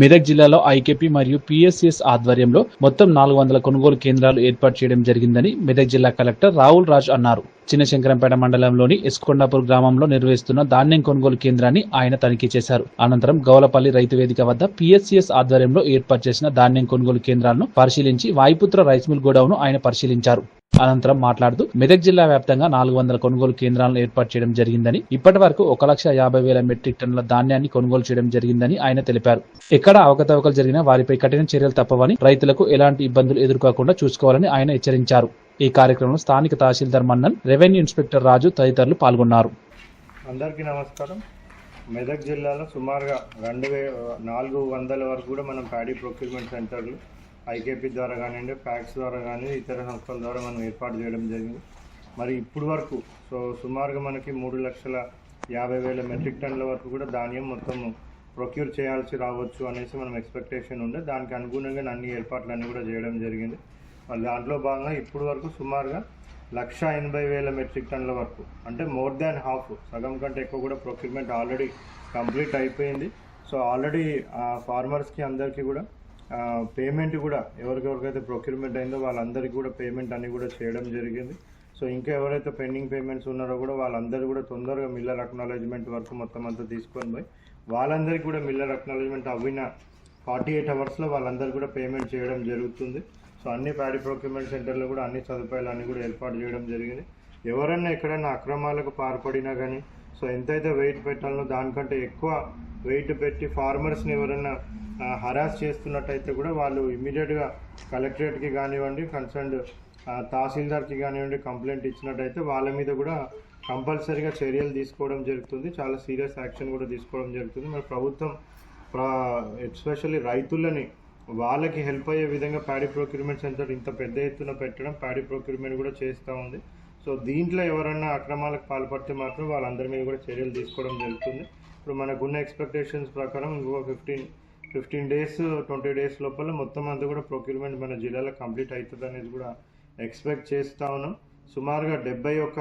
మెదక్ జిల్లాలో ఐకేపీ మరియు పిఎస్సిఎస్ ఆధ్వర్యంలో మొత్తం నాలుగు వందల కొనుగోలు కేంద్రాలు ఏర్పాటు చేయడం జరిగిందని మెదక్ జిల్లా కలెక్టర్ రాహుల్ రాజ్ అన్నారు. చిన్నశంకరంపేట మండలంలోని ఎస్కొండాపూర్ గ్రామంలో నిర్వహిస్తున్న ధాన్యం కొనుగోలు కేంద్రాన్ని ఆయన తనిఖీ చేశారు. అనంతరం గౌలపల్లి రైతు వేదిక వద్ద పిఎస్సిఎస్ ఆధ్వర్యంలో ఏర్పాటు చేసిన ధాన్యం కొనుగోలు కేంద్రాలను పరిశీలించి వాయుపుత్ర రైస్ మిల్ గోడౌన్ ఆయన పరిశీలించారు. అనంతరం మాట్లాడుతూ మెదక్ జిల్లా వ్యాప్తంగా నాలుగు వందల కొనుగోలు కేంద్రాలను ఏర్పాటు చేయడం జరిగిందని ఇప్పటి వరకు ఒక లక్ష యాభై వేల మెట్రిక్ టన్నుల ధాన్యాన్ని కొనుగోలు చేయడం జరిగిందని ఆయన తెలిపారు. ఎక్కడ అవకతవకలు జరిగినా వారిపై కఠిన చర్యలు తప్పవని రైతులకు ఎలాంటి ఇబ్బందులు ఎదుర్కోకుండా చూసుకోవాలని ఆయన హెచ్చరించారు. ఈ కార్యక్రమంలో స్థానిక తహసీల్దార్ మన్నన్ రెవెన్యూ ఇన్స్పెక్టర్ రాజు తదితరులు పాల్గొన్నారు. అందరికీ నమస్కారం. మెదక్ జిల్లాలో సుమారుగా రెండు వే నాలుగు వందల వరకు కూడా మనం ప్యాడీ ప్రొక్యూర్మెంట్ సెంటర్లు ఐకేపీ ద్వారా కానివ్వండి ప్యాక్స్ ద్వారా కానీ ఇతర సంస్థల ద్వారా మనం ఏర్పాటు చేయడం జరిగింది. మరి ఇప్పుడు వరకు సో సుమారుగా మనకి మూడు లక్షల యాభై వేల మెట్రిక్ టన్నుల వరకు కూడా ధాన్యం మొత్తం ప్రొక్యూర్ చేయాల్సి రావచ్చు అనేసి మనం ఎక్స్పెక్టేషన్ ఉండే. దానికి అనుగుణంగా అన్ని ఏర్పాట్లు అన్నీ కూడా చేయడం జరిగింది. మరి దాంట్లో భాగంగా ఇప్పుడు వరకు సుమారుగా లక్ష ఎనభై వేల మెట్రిక్ టన్నుల వరకు అంటే మోర్ దాన్ హాఫ్ సగం కంటే ఎక్కువ కూడా ప్రొక్యూర్మెంట్ ఆల్రెడీ కంప్లీట్ అయిపోయింది. సో ఆల్రెడీ ఫార్మర్స్కి అందరికీ కూడా పేమెంట్ కూడా ఎవరికెవరికైతే ప్రొక్యూర్మెంట్ అయిందో వాళ్ళందరికీ కూడా పేమెంట్ అన్ని కూడా చేయడం జరిగింది. సో ఇంకా ఎవరైతే పెండింగ్ పేమెంట్స్ ఉన్నారో కూడా వాళ్ళందరూ కూడా తొందరగా మిల్లర్ అక్నాలజ్మెంట్ వరకు మొత్తం అంతా తీసుకొని పోయి వాళ్ళందరికీ కూడా మిల్లర్ అక్నాలజ్మెంట్ అవ్విన ఫార్టీ ఎయిట్ అవర్స్లో వాళ్ళందరూ కూడా పేమెంట్ చేయడం జరుగుతుంది. సో అన్ని ప్యాడీ ప్రొక్యూర్మెంట్ సెంటర్లో కూడా అన్ని సదుపాయాలు అన్ని కూడా ఏర్పాటు చేయడం జరిగింది. ఎవరైనా ఎక్కడైనా అక్రమాలకు పాల్పడినా కానీ సో ఎంతైతే వెయిట్ పెట్టాలనో దానికంటే ఎక్కువ వెయిట్ పెట్టి ఫార్మర్స్ని ఎవరైనా హరాస్ చేస్తున్నట్టయితే కూడా వాళ్ళు ఇమీడియట్గా కలెక్టరేట్కి కానివ్వండి కన్సర్న్డ్ తహసీల్దార్కి కానివ్వండి కంప్లైంట్ ఇచ్చినట్టయితే వాళ్ళ మీద కూడా కంపల్సరీగా చర్యలు తీసుకోవడం జరుగుతుంది. చాలా సీరియస్ యాక్షన్ కూడా తీసుకోవడం జరుగుతుంది. మరి ప్రభుత్వం ఎస్పెషల్లీ రైతులని వాళ్ళకి హెల్ప్ అయ్యే విధంగా ప్యాడీ ప్రొక్యూర్మెంట్ సెంటర్ ఇంత పెద్ద ఎత్తున పెట్టడం ప్యాడీ ప్రొక్యూర్మెంట్ కూడా చేస్తూ ఉంది. సో దీంట్లో ఎవరైనా అక్రమాలకు పాల్పడితే మాత్రం వాళ్ళందరి మీద కూడా చర్యలు తీసుకోవడం జరుగుతుంది. ఇప్పుడు మనకున్న ఎక్స్పెక్టేషన్స్ ప్రకారం ఇంకో fifteen fifteen days twenty days లోపల మొత్తం అంతా కూడా ప్రొక్యూర్మెంట్ మన జిల్లాలో కంప్లీట్ అవుతుంది అనేది కూడా ఎక్స్పెక్ట్ చేస్తూ ఉన్నాం. సుమారుగా డెబ్బై ఒక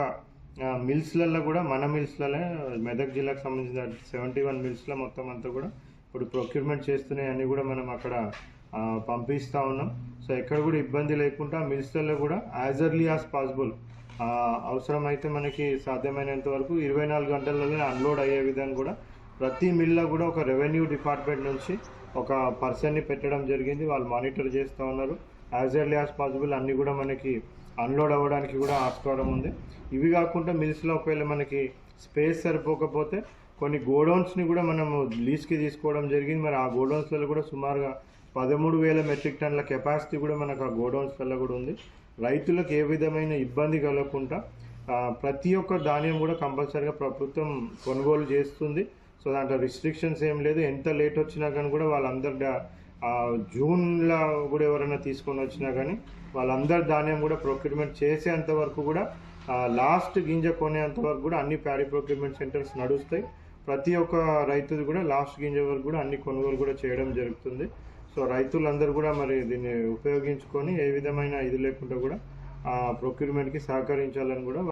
మిల్స్లలో కూడా మన మిల్స్లలో మెదక్ జిల్లాకు సంబంధించిన సెవెంటీ వన్ మిల్స్లో మొత్తం అంతా కూడా ఇప్పుడు ప్రొక్యూర్మెంట్ చేస్తున్నాయి అని కూడా మనం అక్కడ పంపిస్తూ ఉన్నాం. సో ఎక్కడ కూడా ఇబ్బంది లేకుండా మిల్స్లలో కూడా యాజ్ ఎర్లీ యాజ్ పాసిబుల్ అవసరమైతే మనకి సాధ్యమైనంత వరకు ఇరవై నాలుగు గంటలలోనే అన్లోడ్ అయ్యే విధంగా కూడా ప్రతి మిల్లో కూడా ఒక రెవెన్యూ డిపార్ట్మెంట్ నుంచి ఒక పర్సన్ని పెట్టడం జరిగింది. వాళ్ళు మానిటర్ చేస్తూ ఉన్నారు. యాజ్ ఎర్లీ యాజ్ పాసిబుల్ అన్నీ కూడా మనకి అన్లోడ్ అవ్వడానికి కూడా ఆస్కారం ఉంది. ఇవి కాకుండా మిల్స్లో ఒకవేళ మనకి స్పేస్ సరిపోకపోతే కొన్ని గోడౌన్స్ని కూడా మనము లీజ్కి తీసుకోవడం జరిగింది. మరి ఆ గోడౌన్స్లలో కూడా సుమారుగా పదమూడు వేల మెట్రిక్ టన్నుల కెపాసిటీ కూడా మనకు ఆ గోడౌన్స్లలో కూడా ఉంది. రైతులకు ఏ విధమైన ఇబ్బంది కలగకుండా ప్రతి ఒక్క ధాన్యం కూడా కంపల్సరీగా ప్రభుత్వం కొనుగోలు చేస్తుంది. సో దాంట్లో రిస్ట్రిక్షన్స్ ఏం లేదు. ఎంత లేట్ వచ్చినా కానీ కూడా వాళ్ళందరి జూన్లో కూడా ఎవరైనా తీసుకొని వచ్చినా కానీ వాళ్ళందరి ధాన్యం కూడా ప్రొక్యూర్మెంట్ చేసేంత వరకు కూడా లాస్ట్ గింజ కొనేంత వరకు కూడా అన్ని ప్యాడీ ప్రొక్యూర్మెంట్ సెంటర్స్ నడుస్తాయి. ప్రతి ఒక్క రైతుది కూడా లాస్ట్ గింజ వరకు కూడా అన్ని కొనుగోలు కూడా చేయడం జరుగుతుంది. సో రైతులందరూ కూడా మరి దీన్ని ఉపయోగించుకొని ఏ విధమైన ఇది లేకుండా కూడా ప్రొక్యూర్మెంట్కి సహకరించాలని కూడా